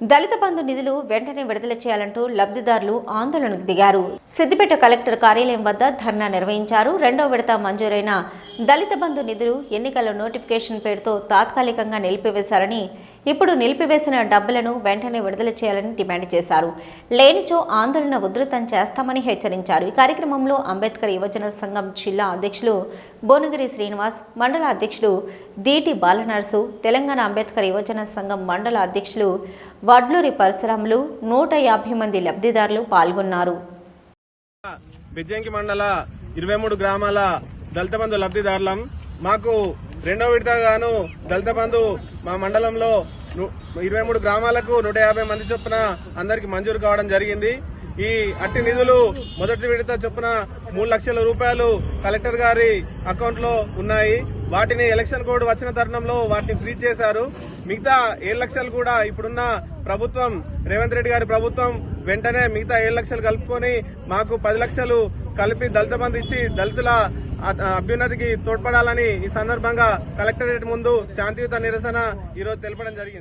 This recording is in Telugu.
దళిత బంధు నిధులు వెంటనే విడుదల చేయాలంటూ లబ్ధిదారులు ఆందోళనకు దిగారు. సిద్దిపేట కలెక్టర్ కార్యాలయం వద్ద ధర్నా నిర్వహించారు. రెండో విడత మంజూరైన దళిత బంధు నిధులు ఎన్నికల నోటిఫికేషన్ పేరుతో తాత్కాలికంగా నిలిపివేశారని ఇప్పుడు నిలిపివేసిన డబ్బులను వెంటనే విడుదల చేయాలని డిమాండ్ చేశారు. లేనిచో ఆందోళన ఉధృతం చేస్తామని హెచ్చరించారు. ఈ కార్యక్రమంలో అంబేద్కర్ యువజన సంఘం జిల్లా అధ్యక్షులు భువనగిరి శ్రీనివాస్ మండల అధ్యక్షులు దీటి బాలనర్సు తెలంగాణ అంబేద్కర్ యువజన సంఘం మండల అధ్యక్షులు వడ్లూరి పరశురాములు నూట యాభై మంది లబ్ధిదారులు పాల్గొన్నారు. మండల ఇరవై మూడు గ్రామాల దళిత బంధు లబ్ధిదారులం. మాకు రెండో విడతగాను దళిత బంధు మా మండలంలో ఇరవై మూడు గ్రామాలకు నూట యాభై మంది చొప్పున అందరికి మంజూరు కావడం జరిగింది. ఈ అట్టి నిధులు మొదటి విడత చొప్పున మూడు లక్షల రూపాయలు కలెక్టర్ గారి అకౌంట్లో ఉన్నాయి. వాటిని ఎలక్షన్ కోడ్ వచ్చిన తరుణంలో వాటిని ఫ్రీ చేశారు. మిగతా ఏడు లక్షలు కూడా ఇప్పుడున్న ప్రభుత్వం రేవంత్ రెడ్డి గారి ప్రభుత్వం వెంటనే మిగతా ఏడు లక్షలు కలుపుకొని మాకు పది లక్షలు కలిపి దళిత బంధు ఇచ్చి దళితుల అభ్యున్నతికి తోడ్పడాలని ఈ సందర్భంగా కలెక్టరేట్ ముందు శాంతియుత నిరసన ఈరోజు తెలపడం జరిగింది.